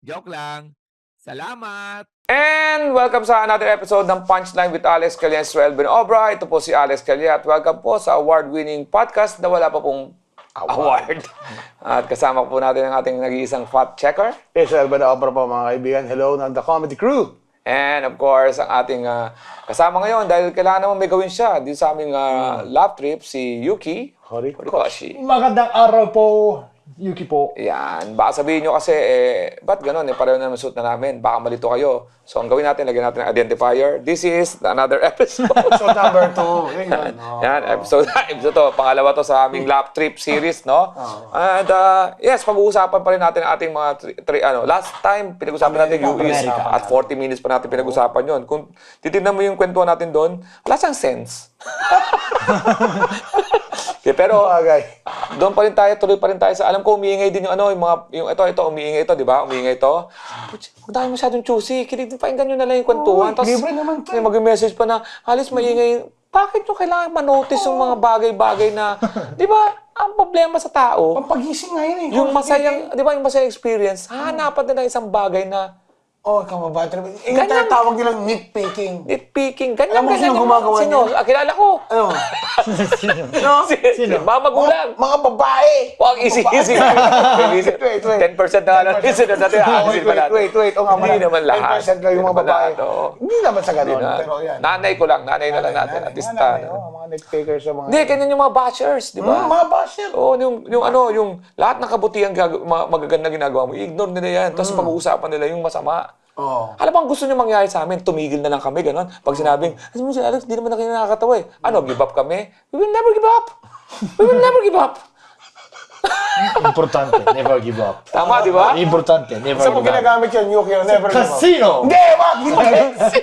Joke lang. Salamat! And welcome sa another episode ng Punchline with Alex Calya and Suel Benobra. Ito po si Alex Calya at welcome po sa award-winning podcast na wala pa pong award. at kasama po natin ang ating nag-iisang fact checker. Yes, Alban Opera po mga kaibigan. Hello ng The Comedy Crew. And of course, ang ating ah, kasama ngayon dahil kailangan naman may gawin siya dito sa aming ah, love trip, si Yuki Hori. Horikoshi. Magandang araw po, Yuki po. Yan. Baka sabihin nyo kasi, eh, ba't ganun? Eh, pareho na naman suit na namin. Baka malito kayo. So, ang gawin natin, lagyan natin ng identifier. This is another episode. So, number two. Yun. Oh. Yan, episode, episode to. Pangalawa to sa aming lap trip series, no? And uh, yes, pag-uusapan pa rin natin ating mga tri, tri- ano, last time pinag-usapan natin yung US at 40 minutes pa natin pinag-usapan yon. Kung titignan mo yung kwentuhan natin doon, wala siyang sense. okay, pero Bagay. doon pa rin tayo, tuloy pa rin tayo sa, alam ko umiingay din yung ano, yung mga, yung ito, ito, umiingay ito, di ba? Umiingay ito. Putz, Huwag tayo masyadong choosy. Kilig, pakinggan nyo na lang yung kwentuhan. Oo, libre naman to. may mag-message pa na, halos maingay. Bakit nyo kailangan manotice yung mga bagay-bagay na, di ba, ang problema sa tao, Pampagising nga yun eh. yung masayang, di ba, yung masayang experience, hahanapan nila isang bagay na Oh, kamabatrip. Eh, yung Ganyan. tinatawag nilang nitpicking. nitpicking. Ganyan, Alam mo ganyan. sino yung- gumagawa Sino? niyan? Ah, kilala ko. Ano? Sino? Si, Sino? Mga magulang. Mga babae. Huwag easy. Wait, wait. 10% na lang. Na natin. Oh, Aasin wait, pa wait, natin. wait, wait. O nga, Hindi wala. naman lahat. 10% lang yung mga Hindi naman babae. lahat, oo. Hindi naman sa ganun. Na- Pero yan. Nanay ko lang. Nanay na lang natin. At least na. oh, mga nitpickers sa mga... Hindi, ganyan yung mga bashers, di Hmm, ba? mga basher. Oo, yung, yung ano, yung lahat ng kabutihan gag- magaganda ginagawa mo, i-ignore nila yan. Tapos Hmm. pag-uusapan nila yung masama. Oh. Alam mo, ang gusto nyo mangyari sa amin, tumigil na lang kami, gano'n. Pag sinabing, alam mo si Alex, di naman na kayo nakakatawa eh. Ano, give up kami? We will never give up! We will never give up! Importante, never give up. Tama, di ba? Importante, never Sa mo give up. ginagamit yun, Yuki, yung never give up. Casino! Hindi, wag! Hindi!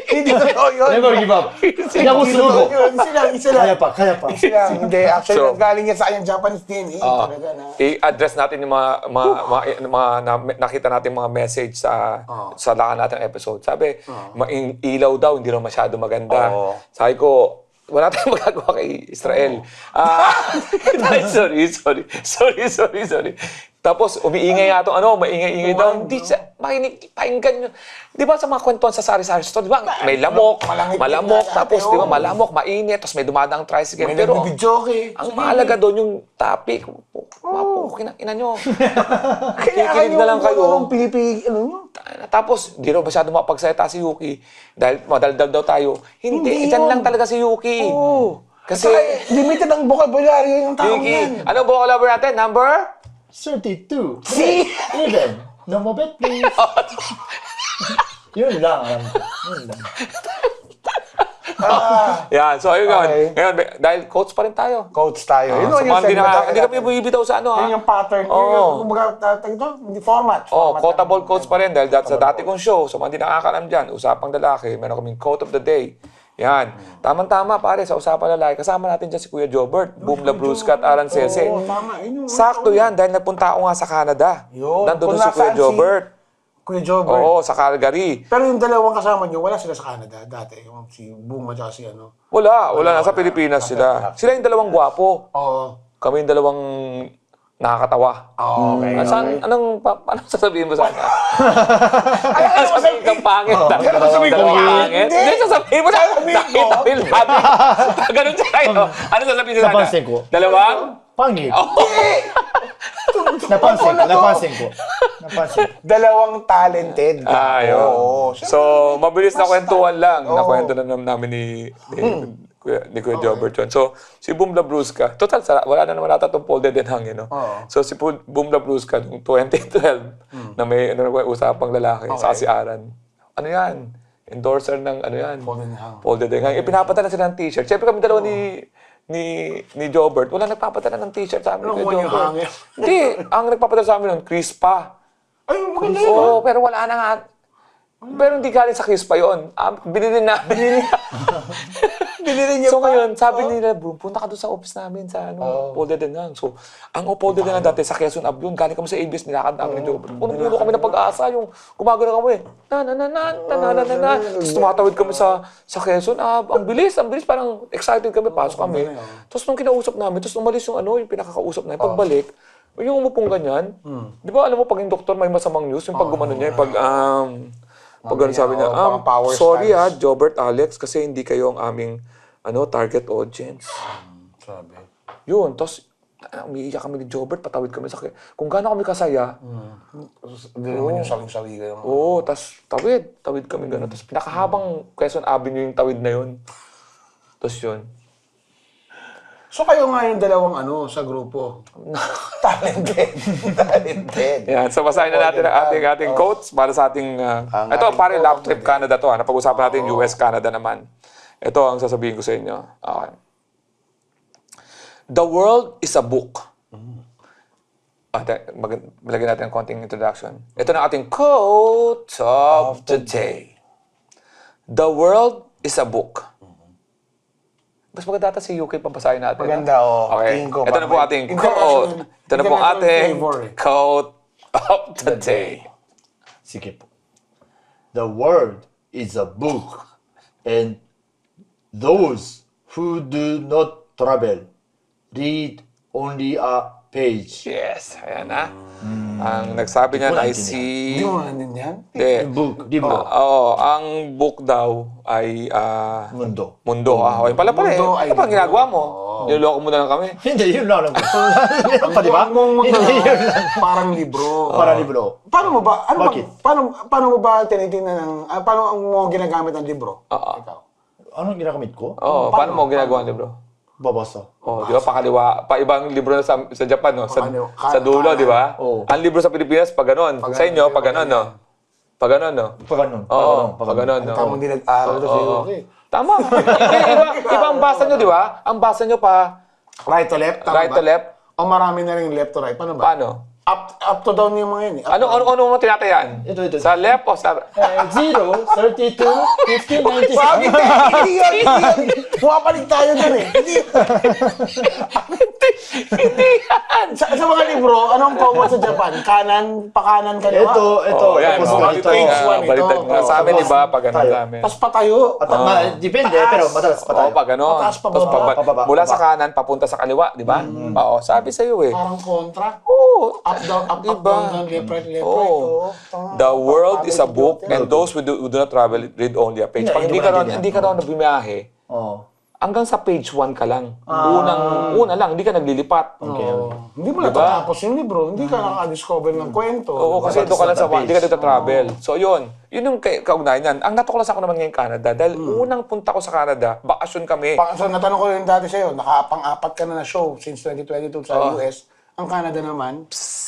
Hindi totoo yun. Never give up. Hindi ako totoo yun. Isa lang, isa lang. Kaya pa, kaya pa. Isa lang. Hindi, actually, So- galing yan sa kanyang Japanese DNA. Ah, Talaga na. i-address natin yung mga, mga, mga, mga na- nakita natin mga message sa Oo. sa lakan natin episode. Sabi, maing ilaw daw, hindi raw masyado maganda. Oo. Sabi ko, wala tayong magagawa kay Israel. Ah, sorry, sorry, sorry, sorry, sorry. Tapos, umiingay nga itong ano, maingay-ingay daw. Hindi siya, makinig, pakinggan nyo. Di ba sa mga kwentuhan sa sari-sari store, di ba? May lamok, malamok, din tapos di ba, oo. malamok, mainit, tapos may dumadang tricycle. May Pero, nagbibidyoke. ang mahalaga doon yung topic. Mapukin ang ina nyo. Kikinig na lang kayo. Anong pinipi, ano nyo? Tapos, di raw masyado makapagsalita si Yuki. Dahil madaldal daw tayo. Hindi, Hindi dyan lang talaga si Yuki. Kasi, Kasi, limited ang vocabulary ng tao Yuki, yan. ano collaborate natin? Number? 32. See? Even. No more bet, please. Yun lang, alam ko. Yun lang. Yan, so ayun yun. Okay. Ngayon, dahil coach pa rin tayo. Coach tayo. Ah, Yun so, yung hindi, segment na, hindi kami natin. bumibitaw sa ano ha. Yun yung pattern. Oo. Yun yung, kumbaga, tatag ito, hindi format. Oh, Format quotable quotes pa rin dahil dat- sa dati kong show, sa mga hindi nakakalam dyan, usapang lalaki, meron kaming quote of the day. Yan. Tamang-tama pare sa usapang lalaki. Kasama natin dyan si Kuya Jobert, Boom Labrusca at Alan Sese. Oo, tama. Yun yung- Sakto yan dahil nagpunta ako nga sa Canada. Yun. Nandun Kung si Kuya nasaan si- Jobert. Kuya Jobert. Oo, sa Calgary. Pero yung dalawang kasama nyo, wala sila sa Canada dati. Yung si Boom at si ano. Wala, wala. Nasa Pilipinas sila. Sila yung dalawang gwapo. Oo. Kami yung dalawang nakakatawa. Oh, okay. Ah, saan, anong, pa, anong sasabihin mo sa akin? Ay, ano sasabihin kang pangit. Ano sasabihin ko? Pangit? Hindi. Sasabihin mo ko. Nakita ko yung labi. Ganun siya kayo. Ano sasabihin sa Napansin ko. Dalawang? Pangit. Oh. Napansin ko, napansin ko. Napansin ko. Dalawang talented. Ah, yun. So, mabilis na kwentuhan lang. Nakwento na nam- namin ni, ni, Kuya, ni Kuya Jobert yun. So, si Boom Labrusca, total, sara- wala na naman ata itong folded and hang, you know? Oo. So, si Boom Labrusca, noong 2012, na may ano, na usapang lalaki, sa si Aran. Ano yan? Endorser ng ano yan? Folded and hang. Folded and hang. Eh, sila ng t-shirt. Siyempre kami dalawa ni ni ni Jobert, wala nagpapadala ng t-shirt sa amin. Ano kung yung hangin? Hindi, ang nagpapadala sa amin nun, Crispa. Ay, maganda yun. Oo, pero wala na nga. Pero hindi galing sa kiss pa yun. Ah, binili na. Binili Binili niya so pa. ngayon, sabi nila, bro, punta ka doon sa office namin sa ano, Polder de Ngang. So, ang Polder de Ngang dati sa Quezon Ab yun, galing kami sa ABS, nilakad namin ni Joe. Puno-puno kami ng pag-asa, yung gumagano kami. Na na na na na na na na na. Tapos tumatawid kami sa sa Quezon Ab. Ang bilis, ang bilis, parang excited kami, pasok kami. Tapos nung kinausap namin, tapos umalis yung ano, yung pinakakausap namin, pagbalik, yung umupong ganyan, di ba alam mo pag yung doktor may masamang news, yung pag gumano niya, yung pag, um, pag ganun sabi niya, um, sorry stance." ah, Jobert Alex, kasi hindi kayo ang aming ano target audience. Sabi. Yun, tapos ah, umiiyak kami ni Jobert, patawid kami sa kung gaano kami kasaya. Hindi naman yung saling-sawi kayo. Oo, tapos tawid, tawid kami gano'n. Tapos pinakahabang Quezon Avenue yung tawid na yun. Tapos yun. So kayo nga yung dalawang ano sa grupo. Talented. Talented. Yan, so basahin na natin ang ating, ating quotes para sa ating... ah, Ang ito, pare, lap trip. Canada to. Ha? Napag-usapan natin yung US-Canada naman. Ito ang sasabihin ko sa inyo. Okay. The world is a book. Ah, te- mag- malagyan natin ang konting introduction. Ito na ating quote of the day. The world is a book. Mas maganda ata si UK pampasahin natin. Maganda, oh. Okay. Ko, Ito na po ating quote. Ito na po ating quote of the day. Sige po. The world is a book, and those who do not travel read only a page. Yes, ayan na. Ang nagsabi niyan ay si... Hindi mo nanindihan? Hindi. Book, di ba? Oo, ang book daw ay ah, Mundo. mundo. Ah, okay pala pala eh. Mundo ay Ano ba mundo. ginagawa mo? Niloloko mo na lang kami. Hindi, yun lang. Pa, di ba? Huwag mong mag- Hindi, yun lang. parang libro. Para libro. Paano mo ba? Ano ba? Bakit? Paano, paano mo ba tinitingnan ng... ah, paano mo ginagamit ang libro? Oo. Ikaw. Anong ginagamit ko? Oo, paano mo ginagawa ang libro? Babasa. Oh, di ba pakaliwa, pa ibang libro na sa, sa Japan, no? Sa, Pakaliwa. sa dulo, di ba? Oo. Ang libro sa Pilipinas, pag ganon. Pag Sa inyo, pag ganon, ganyan. no? Pag ganon, no? Pag ganun. Pag Oo, ganun. pag ganon, no? Tamang di nag-aral to si Oo. Yuki. Tama. Hindi, iba, iba ang basa nyo, di ba? Ang basa nyo pa, Right to left? Tama right ba? to left. O marami na rin left to right? Paano ba? Paano? Up, up to down yung mga yun. eh. Up Ano, ano, ano mo tinatayaan? Ito, ito. Sa left o sa... Eh, 0, 32, 15, 96. Sabi ko, hindi yan, hindi yan. Pumapalig tayo dun eh. Hindi. Hindi yan! Sa, sa mga libro, anong common sa Japan? Kanan, pakanan, kaliwa? Ito, ito. Oh, yan. Tapos Oh, baliktad Page one ito. baliktad nga. Sa amin, iba, pag ganun tayo. sa amin. Tapos patayo. At, ma- depende, pero madalas pa tayo. Oo, pag ganon. Pataas, pababa. Tapos pababa. Pababa, Mula sa kanan, papunta sa kaliwa, di ba? Oo, sabi sa'yo eh. Parang kontra. Oo. Up, down, up, up, down, down, left, right, left, right. The world is a book and those who do, not travel read only a page. Hindi, Pag hindi hindi mo ka naintindihan. hindi ka ron nabiyahe, Oo. hanggang sa page 1 ka lang. Unang, una lang, hindi ka naglilipat. Okay. Hindi mo Diba? natatapos yung libro. Hindi ka nakaka-discover ng kwento. Oo, kasi doon ka lang sa hindi ka dito travel. So yun, yun yung kay- kaugnayan yan. Ang natuklasan ko naman ngayon Canada, dahil unang punta ko sa Canada, bakasyon kami. Pa, so natanong ko rin dati sa'yo, nakapang-apat ka na na show since 2022 sa Oo. US. Ang Canada naman,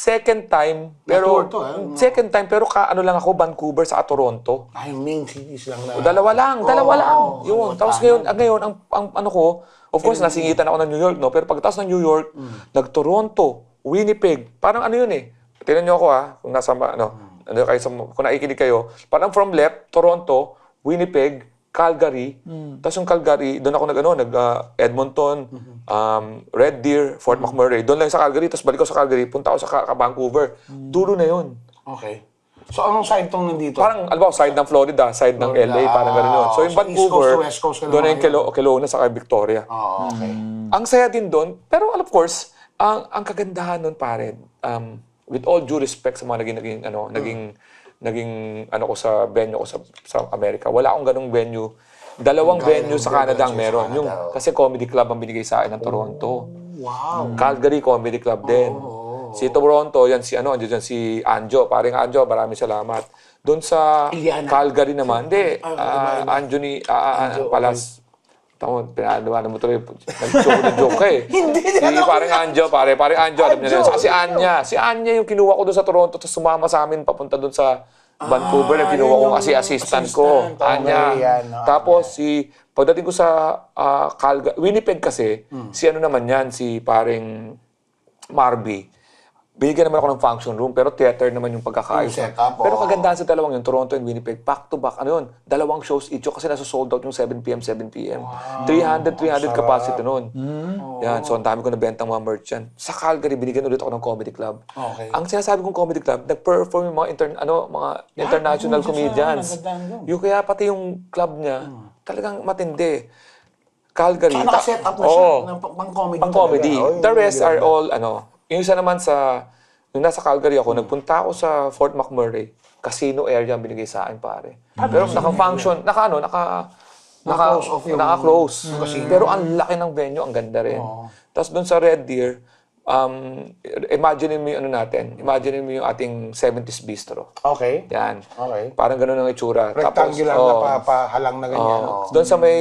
Second time, pero Na-tour to, ah. second time pero ka ano lang ako Vancouver sa Toronto. ay main cities lang na. O, dalawa lang, dalawa Oo, lang. oo, Yun. oo, Tapos ngayon, ang ngayon ang, ang ano ko, of course nasingitan ako ng New York, no. Pero pagkatapos ng New York, Mm. nag-Toronto, Winnipeg. Parang ano yun eh. Tingnan niyo ako ah, kung nasa ano, Mm. ano kayo sa, kung nakikinig kayo. Parang from left, Toronto, Winnipeg, Calgary. Tapos yung Calgary, doon ako nag ano, nag ah, Edmonton, um, Red Deer, Fort McMurray. Doon lang sa Calgary, tapos balik ko sa Calgary, punta ako sa Ka- Vancouver. Dulo na yun. Okay. So anong side tong nandito? Parang, alam mo, side ng Florida, side ng Florida. LA, parang gano'n yun. So yung So, East Vancouver, Coast to West Coast ka doon na yung Kelo, Kelowna sa Victoria. Oo, okay. Ang saya din doon, pero of course, ang ang kagandahan nun pare, um, with all due respect sa mga naging, naging ano, naging, naging, ano ko sa venue ko sa, sa Amerika, wala akong ganung venue. Dalawang Gaya venue ng sa Canada ang venue sa meron. Canada, Yung, oh. kasi comedy club ang binigay sa akin ng Toronto. Wow. Calgary Comedy Club din. Si Toronto, yan si ano, andyan dyan si Anjo, paring Anjo, maraming salamat. Doon sa Iliana. Calgary naman, hindi, Ah, ah. Anjo ni, ah, ah, ah, Palas. Tama, pinagawa mo tuloy. Nag-joke na joke ka eh. Hindi, Si paring Anjo, pare, paring Anjo, alam niya na yun. Saka si Anya. Si Anya yung kinuha ko doon sa Toronto, tapos sumama sa amin papunta doon sa Vancouver na kinuha Ah, yun ko yung kasi assistant ko. assistant. Okay, Anya. yan, no, Tapos si pagdating ko sa ah, Calgary, Winnipeg kasi, Hmm. si ano naman yan, si paring Marby. Binigyan naman ako ng function room, pero theater naman yung pagkakaayos. Yung setup, pero kagandahan sa dalawang yun, Toronto and Winnipeg, back to back, ano yun, dalawang shows each yun kasi nasa sold out yung 7pm, 7pm. 300, 300 capacity noon. Yan, so ang dami ko nabentang mga merch yan. Sa Calgary, binigyan ulit ako ng comedy club. Okay. Ang sinasabi kong comedy club, nag-perform yung mga, intern, ano, mga international oo, sa- comedians. Yung kaya pati yung club niya, talagang matindi. Calgary. Saka nakaset up na siya ng pang- pang-comedy. Pang comedy. talaga. Oh, The rest maganda. are all, ano, yung isa naman sa, yung nasa Calgary ako, nagpunta ako sa Fort McMurray. Casino area ang binigay sa akin, pare. Pero naka-function, naka ano, naka, naka, Naka-close yung- naka-close. yung casino. Pero ang laki ng venue, ang ganda rin. Tapos doon sa Red Deer, um, imagine mo yung ano natin, imagine mo yung ating 70s bistro. Okay. Yan. Okay. Parang ganun ang itsura. Rectangular Tapos, na oo. pa, pahalang na ganyan. Oo. oh. Doon sa may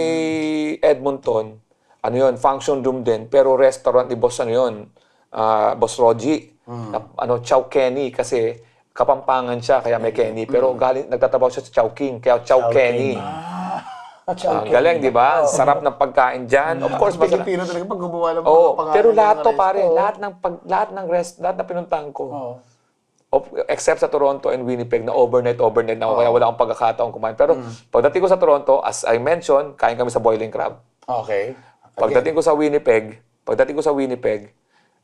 Edmonton, ano yun, function room din, pero restaurant ni Boss ano yun, ah, Boss Roji. Hmm. Na- ano, Chow Kenny kasi kapampangan siya kaya may Kenny. Pero galing, nagtatrabaho siya sa Chow King, kaya Chow, Kenny. Ang galing, di ba? Ang Sarap ng pagkain dyan. Of course, masarap. Pilipino talaga pag gumawa ng mga Oo, pangalan pero lahat to pare, lahat ng pag lahat ng rest, lahat na pinuntahan ko. Oo. Of- except sa Toronto and Winnipeg na overnight overnight na ako kaya wala akong pagkakataon kumain. Pero Mm. pagdating ko sa Toronto, as I mentioned, kain kami sa Boiling Crab. Okay. Pagdating ko sa Winnipeg, pagdating ko sa Winnipeg,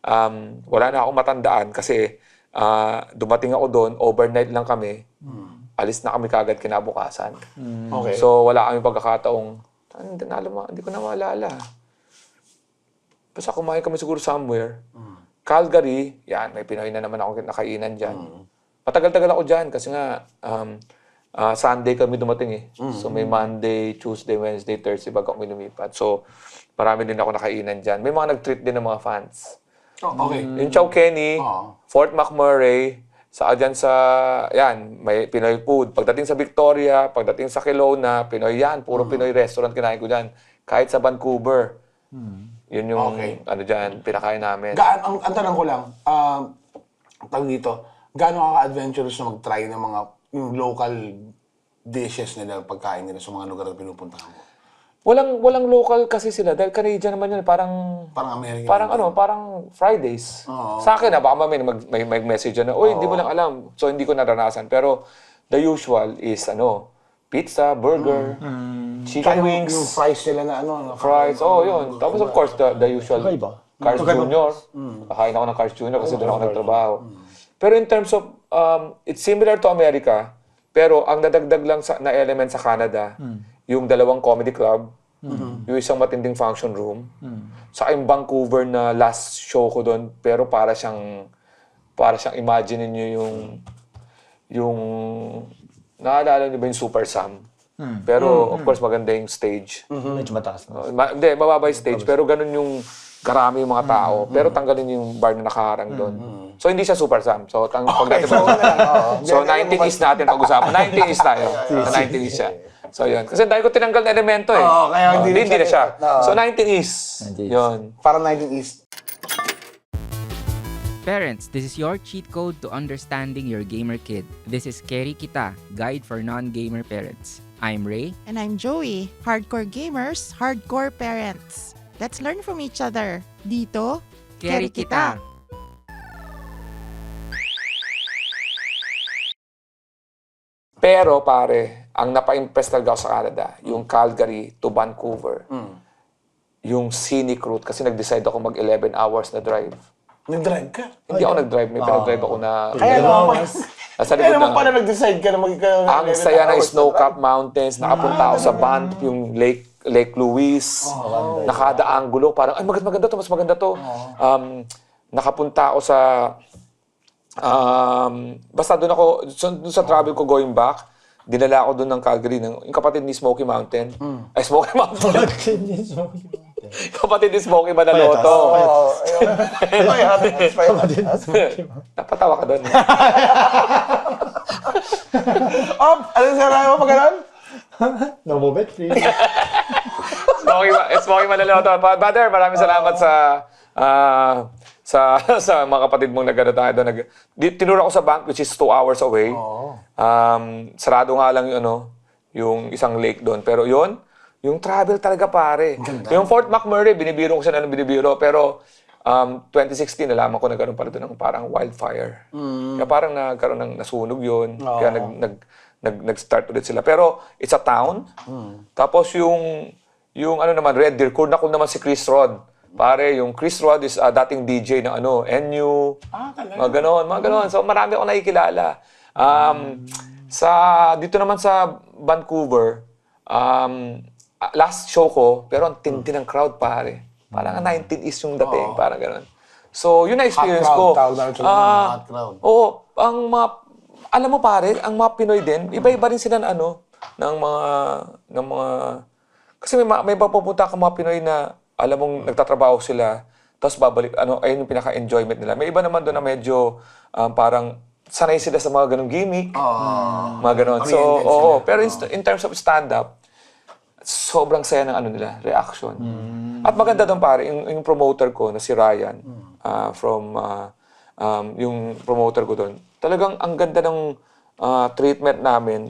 um, wala na akong matandaan kasi ah, dumating ako doon, overnight lang kami. Alis na kami kagad kinabukasan. Okay. So wala kami pagkakataong, "Ah, hindi, na, alam, hindi ko na maalala. Basta kumain kami siguro somewhere. Calgary, yan, may Pinoy na naman ako nakainan dyan. Matagal-tagal ako dyan kasi nga, um, ah, Sunday kami dumating eh. So may Monday, Tuesday, Wednesday, Thursday bago kami lumipat. So marami din ako nakainan dyan. May mga nag-treat din ng mga fans. Okay. Yung Chow Kenny, Oo. Fort McMurray, sa dyan sa, yan, may Pinoy food. Pagdating sa Victoria, pagdating sa Kelowna, Pinoy yan. Puro Pinoy restaurant kinain ko dyan. Kahit sa Vancouver. Yun yung, Okay. ano dyan, pinakain namin. Gaan, ang, ang tanong ko lang, um, tawag dito, gaano ka-adventurous na mag-try ng mga yung local dishes nila, pagkain nila sa mga lugar na pinupuntahan mo? Walang walang local kasi sila dahil Canadian naman yun, parang Parang American. parang ano, parang Fridays. Oo. Sa akin na baka may mag, may, may message na, "Uy, hindi mo lang alam." So hindi ko naranasan, pero the usual is ano, pizza, burger, Tsaka chicken yung, wings, yung fries nila na ano. na- fries. Oh, yun. Tapos of course the, the usual Kakaiba. Cars Junior. Kakain ako ng Cars Junior kasi doon ako nagtrabaho. Pero in terms of um, it's similar to America, pero ang nadagdag lang sa, na element sa Canada, yung dalawang comedy club, yung isang matinding function room, sa yung Vancouver na last show ko doon, pero para siyang para siyang imagine niyo yung yung naalala niyo ba yung Super Sam? Pero of course maganda yung stage. Medyo mataas na. Uh, ma- hindi, mababa yung stage, pero ganun yung karami yung mga tao. Pero tanggalin yung bar na nakaharang doon. So, hindi siya Super Sam. So, tang pag natin so, oo. so 19 is natin pag-usapan. 19 is tayo. 19 is siya. So, yun. Kasi dahil ko tinanggal na elemento eh. Oo, kaya hindi hindi, na na siya- siya. oo. So, 19 is. 19 is. Yun. Para 19 East. Parents, this is your cheat code to understanding your gamer kid. This is Keri Kita, guide for non-gamer parents. I'm Ray. And I'm Joey, hardcore gamers, hardcore parents. Let's learn from each other. Dito, Keri Kita. Pero, pare, ang napa-impress talaga ako sa Canada, yung Calgary to Vancouver, yung scenic route, kasi nag-decide ako mag 11 hours na drive. Nag-drive ka. Hindi ako nag-drive, may pinag-drive ako na... Kaya naman Nasa kaya likod naman lang. pala nag-decide ka na mag Ang saya ng snow-capped mountains, nakapunta ako sa Banff, yung Lake Lake Louise, nakada angulo, parang, ay, maganda, maganda to, mas maganda to. Um, nakapunta ako sa, um, basta doon ako, so, doon sa travel ko going back, dinala ako doon ng Calgary, ng, yung kapatid ni Smoky Mountain. Ay, Smoky Mountain. kapatid ni Smoky Manaloto. Oo, ayun. Ayun. Napatawa ka doon. Oh, ano sa rayo mo pag ganun? No moment, please. Smoky, Ma- Smoky Manaloto. Pa- Brother, maraming salamat sa ah, sa sa mga kapatid mong nagano tayo doon. Nag, di, tinuro ako sa bank which is two hours away. Um, sarado nga lang yung ano, yung isang lake doon. Pero yun, yung travel talaga pare. Yung Fort McMurray, binibiro ko siya na binibiro. Pero um, 2016, nalaman ko nagkaroon pala doon ng parang wildfire. Kaya parang nagkaroon ng nasunog yun. Kaya nag, nag, nag, nag-start ulit sila. Pero it's a town. Tapos yung, yung ano naman, Red Deer, ko naman si Chris Rod. Pare, yung Chris Rod is ah, dating DJ ng ano, NU, Ah, talaga? mga ganon, mga ganon. So marami ako nakikilala. Um, sa, dito naman sa Vancouver, um, ah, last show ko, pero ang tindi ng crowd, pare. Parang 19 is yung dating, parang ganon. So, yun na experience crowd, ko. tawag namin ng Ah, hot crowd. Oo, ang mga, alam mo pare, ang mga Pinoy din, iba-iba rin sila ng ano, ng mga, ng mga, kasi may, ma- may papupunta ka mga Pinoy na, alam mong nagtatrabaho sila, tapos babalik, ano, ayun yung pinaka-enjoyment nila. May iba naman doon na medyo, um, parang, sanay sila sa mga ganong gimmick, mga ganon. So, oo, sila. pero in, in terms of stand-up, sobrang saya ng ano nila, reaction. At maganda doon pare, yung, yung promoter ko na si Ryan, ah, from, ah, um, yung promoter ko doon, talagang ang ganda ng ah, treatment namin,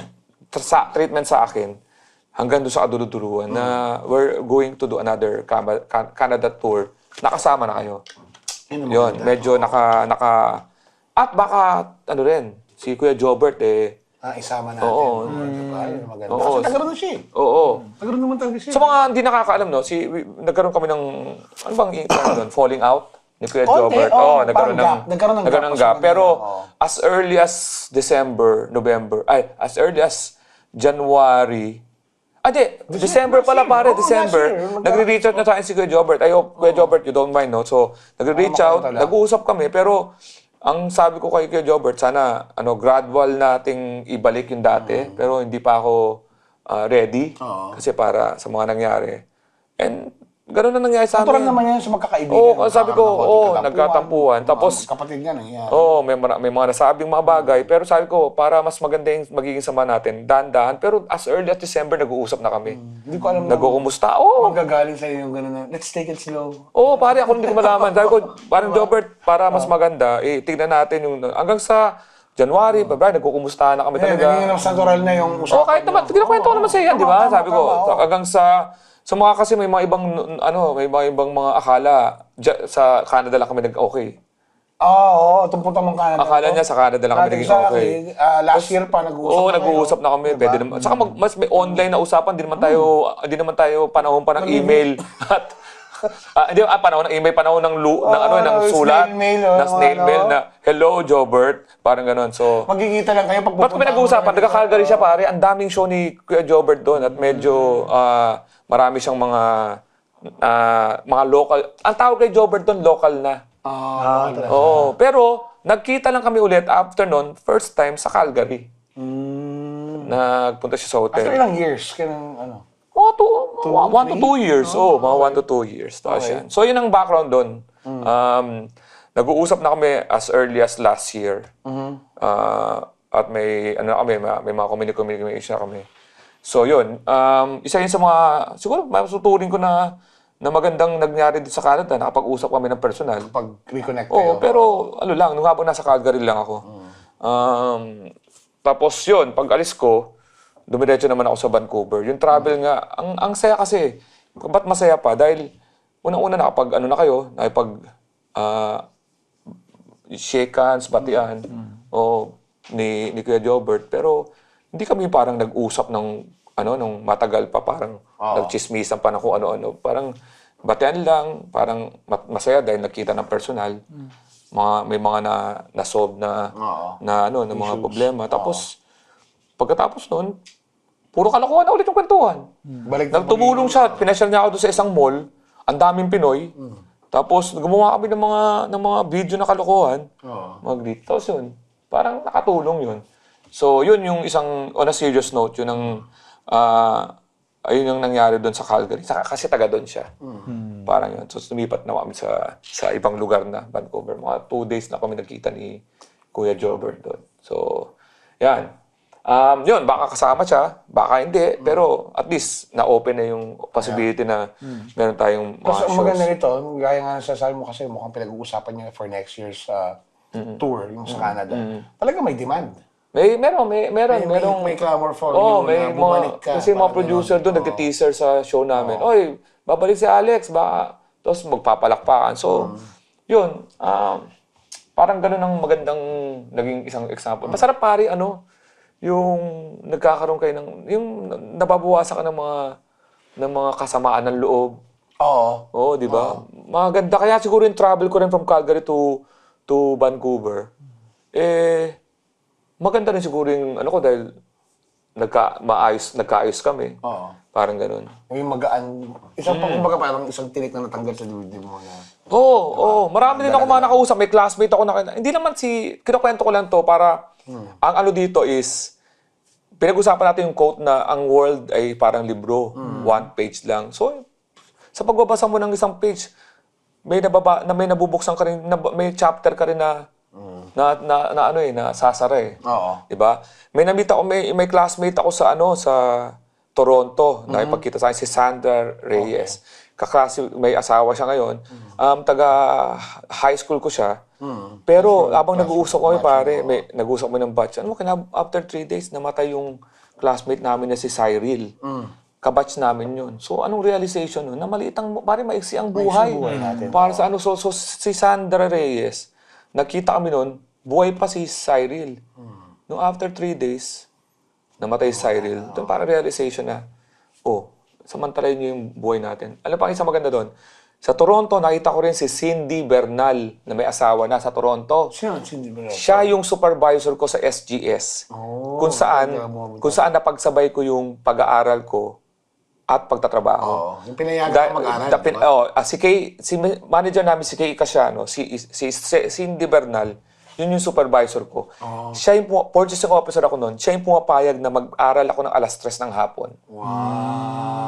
sa, treatment sa akin, hanggang doon sa kaduluduluan na we're going to do another Canada tour. Nakasama na kayo. Ang Yun, medyo naka, naka, at baka, ano rin, si Kuya Jobert eh, Ah, isama natin. Oo. Maganda. Oo. Kasi taga siya eh. oo, Taga naman talaga siya. Sa mga hindi nakakaalam, no, si, we- nagkaroon kami ng, ano bang ano doon, falling out ni Kuya Konti, Jobert. oo, Oo, nagkaroon ng. Nagkaroon ng nagkaroon gap. ng gap. Pero as early as December, November, ay, as early as January, ah, di, December pala pare, December, nagre-reach out na tayo si Kuya Jobert. Ay, oh, Kuya Jobert, you don't mind, no? So, nagre-reach out, nag-uusap kami, pero ang sabi ko kay Kuya Jobert, sana ano gradual nating ibalik yung dati, pero hindi pa ako ah, ready Mm. Kasi para sa mga nangyari. And ganoon na nangyari sa Natural amin. naman yan sa magkakaibigan. Oo, sabi ko, oo, konting nagkatampuhan. Tapos, Kapatid nga nangyari. Oo, may, mara- may mga nasabing mga bagay. Pero sabi ko, para mas maganda yung magiging sama natin, dahan-dahan. Pero as early as December, nag-uusap na kami. Hindi ko alam na Nagkukumusta. Oo, magagaling sa'yo yung gano'n na, let's take it slow. Oo, pare, ako hindi ko malaman. Sabi ko, parang Jobert, para mas maganda, eh, tignan natin yung, hanggang sa January, February, nagkukumustahan na kami Eh, talaga. naging natural na yung usapan. Oo, kahit naman, kinakwento ko naman sa yan, di ba? Sabi ko, hanggang sa, sa mga kasi may mga ibang, ano, may mga ibang mga akala, sa Canada lang kami nag-okay. Oo, oo, tumpok mong Canada. Akala niya sa Canada lang kami Dati naging sa okay. akin, ah, last year pa, nag-uusap Oo, na kayo. nag-uusap na kami. Diba? Pwede naman. Saka mag, mas may online na usapan, hindi naman tayo, hindi naman tayo panahon pa ng email. At, ah, hindi, ah, panahon ng email, panahon ng, lu, ng, ano, ng Oo, sulat. snail mail, oh, na snail ano. mail na, hello, Jobert. Parang ganon. So, Magkikita lang kayo pag Ba't kami nag-uusapan? Nagka-Calgary siya pare. Ang daming show ni Kuya Jobert doon at medyo ah, marami siyang mga ah, mga local. Ang tawag kay Jobert doon, local na. Ah, Oo. Pero nagkita lang kami ulit after noon, first time sa Calgary. mm. Nagpunta siya sa After hotel. ilang years ka ng ano? Mga two, mga one to two years. Oo, mga one to two years. Tapos yan. So, yun ang background doon. Um, nag-uusap na kami as early as last year. Ah, at may, ano kami, may, may mga communi- communication na kami. So, yun. Um, isa yun sa mga, siguro, masuturing ko na, na magandang nangyari dito sa Canada. Nakapag-usap kami ng personal. Pag reconnect kayo? Oo, pero ano lang, nung habang nasa Calgary lang ako. Um, tapos yun, pag alis ko, dumiretso naman ako sa Vancouver. Yung travel nga, ang, ang saya kasi, ba't masaya pa? Dahil unang-una nakapag ano na kayo, nakipag ah, shake hands, batian, o ni, ni Kuya Jobert. Pero hindi kami parang nag-usap ng ano, nung matagal pa, parang nagchismisan pa na kung ano-ano. Parang batian lang, parang mat- masaya dahil nakita ng personal. Mga, may mga na, na-solve na, Oo. na ano, na mga problema. Tapos, pagkatapos nun, puro kalokohan na ulit yung kwentuhan. Balik na Nagtumulong siya, pinasyal niya ako doon sa isang mall, ang daming Pinoy. Tapos gumawa kami ng mga ng mga video na kalokohan. Oo. Dito. Tapos yun, parang nakatulong yun. So yun yung isang, on a serious note, yun ang, ah, ayun yung nangyari doon sa Calgary. Saka, kasi taga doon siya. Parang yun. So lumipat na kami sa, sa ibang lugar na, Vancouver. Mga two days na kami nagkita ni Kuya Jobert doon. So, yan. Um, yun, baka kasama siya, baka hindi, pero at least na-open na yung possibility na meron tayong mga Tapos ang shows. maganda nito, gaya nga ng sasabi mo kasi mukhang pinag-uusapan niya for next year's uh, tour, yung sa Canada. Talaga may demand. May, meron, may, meron, May, merong, may, may clamor for oh, you may na bumalik ka. kasi mga producer doon, Oo. nagte-teaser sa show namin, oy, babalik si Alex, baka, tapos magpapalakpakan. So, yun, um, parang ganun ang magandang naging isang example. Masarap pare, ano, yung nagkakaroon kayo ng, yung nababawasan ka ng mga, ng mga kasamaan ng loob. Oo. Oo, di ba? Maganda. Kaya siguro yung travel ko rin from Calgary to to Vancouver, eh, maganda rin siguro yung ano ko dahil nagka, maayos, nagkaayos kami. Oo. Parang ganun. Yung magaan. Isang pang kumbaga parang isang tinik na natanggal sa dibdib mo na. Oo, oo. Marami din ako mga nakausap. May classmate ako na... Hindi naman si... Kinukwento ko lang to para... Ang ano dito is... Pinag-usapan natin yung quote na ang world ay parang libro. One page lang. So, sa pagbabasa mo ng isang page, may nababa, na may nabubuksan ka rin, na, may chapter ka rin na, na, na, na ano eh, na sasara eh. Oo. 'Di ba? May namita ako may may classmate ako sa ano sa Toronto. Nakipagkita sa akin si Sandra Reyes. Kaklase may asawa siya ngayon. Um taga high school ko siya. Pero habang nag-uusap kami pare, may nag-uusap kami ng batch. Ano mo kina after three days namatay yung classmate namin na si Cyril. Kabatch namin yun. So, anong realization nun? Na maliit ang, pare, maiksi ang buhay. Para sa ano, so, so si Sandra Reyes, nakita kami nun, buhay pa si Cyril. Nung after three days, namatay si Cyril. Doon para realization na, oh, samantalayin niyo yung buhay natin. Alam pa ang isang maganda doon? Sa Toronto, nakita ko rin si Cindy Bernal na may asawa na sa Toronto. Sino? Sino ba? Siya yung supervisor ko sa SGS. kung saan, kung saan napagsabay ko yung pag-aaral ko at pagtatrabaho. Oo. Yung pinayagan Da- mag-aral, da- di pin- ba? oh, ah, si Kay, si ma- manager namin si Kay Casiano, si, si, si Cindy Bernal, yun yung supervisor ko. Oh. Siya yung pu- purchasing officer ako noon. Siya yung pumapayag na mag-aral ako ng alas 3 ng hapon.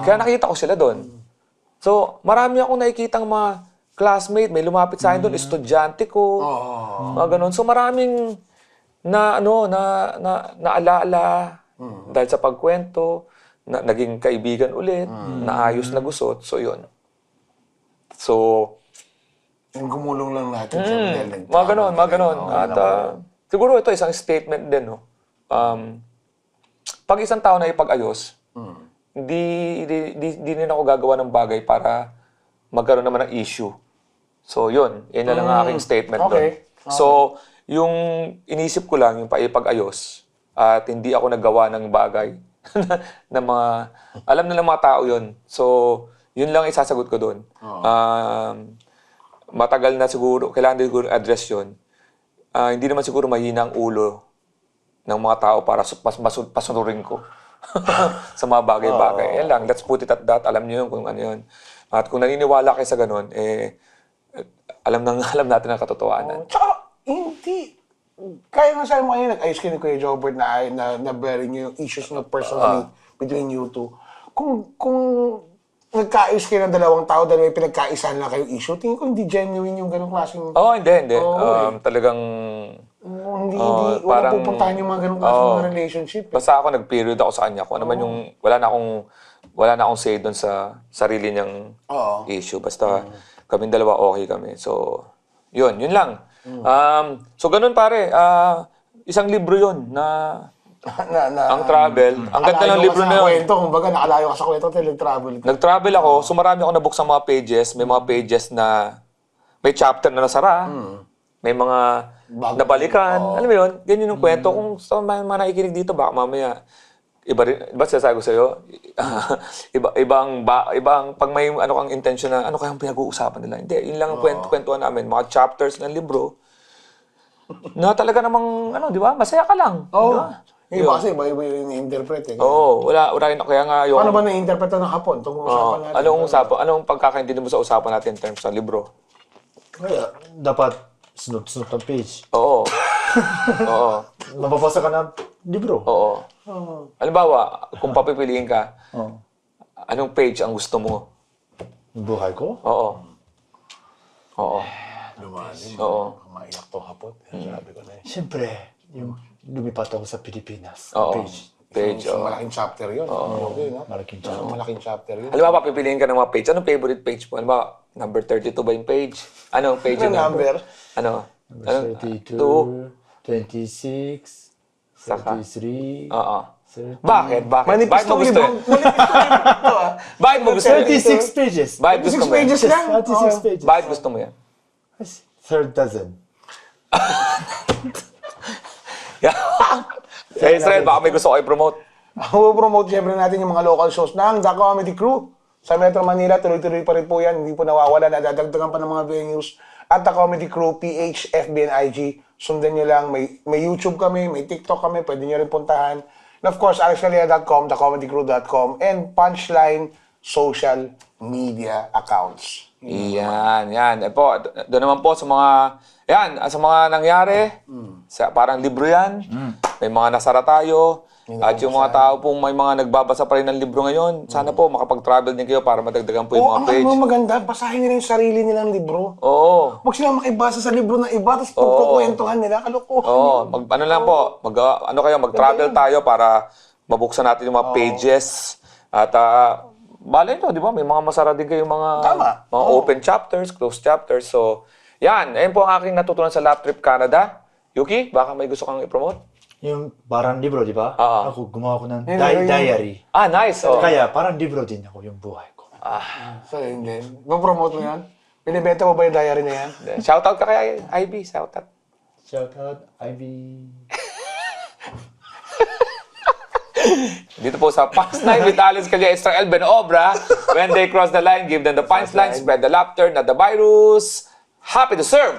Kaya nakita ko sila doon. So, marami akong nakikitang mga classmate, may lumapit sa akin doon, estudyante ko. Mga ganun. So, maraming na ano na na naalaala dahil sa pagkwento, na, naging kaibigan ulit, naayos na gusot. So, yun. So, Yung gumulong lang natin sa dahil nag- Hmm. mga ganon, mga ganon. At ah, siguro ito isang statement din, no? Um, pag isang tao na ipag-ayos, Hmm. hindi, di, di, di rin ako gagawa ng bagay para magkaroon naman ng issue. So, yun. Yan na lang ang aking statement Hmm. Okay. doon. So, yung inisip ko lang, yung paipag-ayos, at hindi ako naggawa ng bagay na mga, alam na ng mga tao yun. So, yun lang isasagot ko doon. Um, matagal na siguro, kailangan din siguro address yun. Ah, hindi naman siguro mahina ang ulo ng mga tao para su- pas, masu- pasunurin ko sa mga bagay-bagay. Yan lang, let's put it at that. Alam niyo yun kung ano yun. At kung naniniwala kayo sa ganun, eh, alam nang alam natin ang katotohanan. Tsaka, hindi. Kaya nga sabi mo kanina, nag-ayos kayo ni Kuya Jobert na, na, na bearing yung issues na personally Ah. between you two. Kung, kung nagkaayos kayo ng dalawang tao dahil may pinagkaisahan lang kayong issue, tingin ko hindi genuine yung ganong klaseng... Oo, hindi, hindi. Oo, um, talagang, Oh, hindi, Oo, hindi, parang- walang pupuntahan yung mga ganong klaseng Oo. mga relationship. eh. basta ako nag-period ako sa kanya. Kung ano man yung, wala na akong, wala na akong say doon sa sarili niyang Oo. issue. Basta kaming dalawa okay kami. So, yun, yun lang. Um, so, ganun pare. ah, isang libro yun na na, na, ang travel. Ang ganda ng libro na yun. kwento, kumbaga nakalayo ka sa kwento, nag-travel ka. Nag-travel ako, so marami ako nabuksang mga pages. May mga pages na may chapter na nasara. May mga Bago- nabalikan. Alam mo yun? Ganyan yung kwento. Kung sa mga, mga nakikinig dito, baka mamaya, iba rin, iba sinasabi ko sa'yo, iba, ibang, ba, ibang, pag may ano kang intention na, ano kayang pinag-uusapan nila. Hindi, yun lang ang kwento, kwentuhan namin. Mga chapters ng libro, na talaga namang, ano, di ba? Masaya ka lang. Oo. Di ba? Yung iba kasi, iba, iba yung interpret eh. Oo, wala, wala rin, kaya nga yung... Paano ba na-interpret ng hapon? Itong usapan natin. anong usapan, anong pagkakaintindi mo sa usapan natin in terms ng libro? Kaya, dapat sunod-sunod ang page. Oo. Oo. Mababasa ka ng libro. Oo. Halimbawa, kung papipiliin ka, Oo. anong page ang gusto mo? Buhay ko. Oo. Oo. Lumalim. Oo. Maiyak to hapon. Sabi ko na eh. Siyempre, yung lumipat ako sa Pilipinas. Oo. Page. Page, So, oo. malaking chapter yun. Okay, no? Malaking So, malaking chapter yun. Halimbawa, papipiliin ka ng mga page. Anong favorite page mo? Halimbawa, number 32 ba yung page? Anong page yung number? Ano? Ano? 32, Two. 26, Saka? 33, Oo. 30. Bakit? Bakit? Manipis Bakit mo gusto libro. yun? Manipis tong libro to ah. Bakit mo gusto yun? 36 pages. Bakit gusto 36 mo yan? pages lang. 36 pages. Bakit gusto mo yan? Third dozen. Eh, Israel, baka may gusto kayo promote. Ako promote siyempre natin yung mga local shows ng The Comedy Crew. Sa Metro Manila, tuloy-tuloy pa rin po yan. Hindi po nawawala, nadadagdagan pa ng mga venues. At The Comedy Crew, PH, FB, and IG. Sundan nyo lang. May, may YouTube kami, may TikTok kami. Pwede nyo rin puntahan. And of course, alexcalia.com, thecomedycrew.com, and Punchline social media accounts. Yan, yan. Eh po, do- doon naman po sa mga, yan, sa mga nangyari, sa, parang libro yan, may mga nasara tayo, at yung mga tao pong may mga nagbabasa pa rin ng libro ngayon, sana po makapag-travel din kayo para madagdagan po yung Oo, mga ang page. ano maganda, basahin nila yung sarili nilang libro. Oo. Huwag sila makibasa sa libro ng iba, tapos pagkukwentuhan nila, kalokohan. Oo, mag, ano lang po, mag, ah, ano kayo, mag-travel tayo para mabuksan natin yung mga pages. At, uh, balay nyo, di ba? May mga masara din kayong mga, Tama. mga open chapters, closed chapters. So, yan. Ayun po ang aking natutunan sa Lap Trip Canada. Yuki, baka may gusto kang i-promote? Yung parang libro, di ba? Oo. Ako gumawa ko ng Yun, di- yun, yun. diary. Ah, nice. Oh. Kaya parang libro din ako yung buhay ko. So, yun din. Mapromote mo yan? Binibenta mo ba yung diary na yan? Shoutout ka kay Ivy. Shoutout. Shout out, Ivy. Dito po sa Punchline with Alice Calia Israel Ben Obra. When they cross the line, give them the punchline, spread the laughter, not the virus. Happy to serve!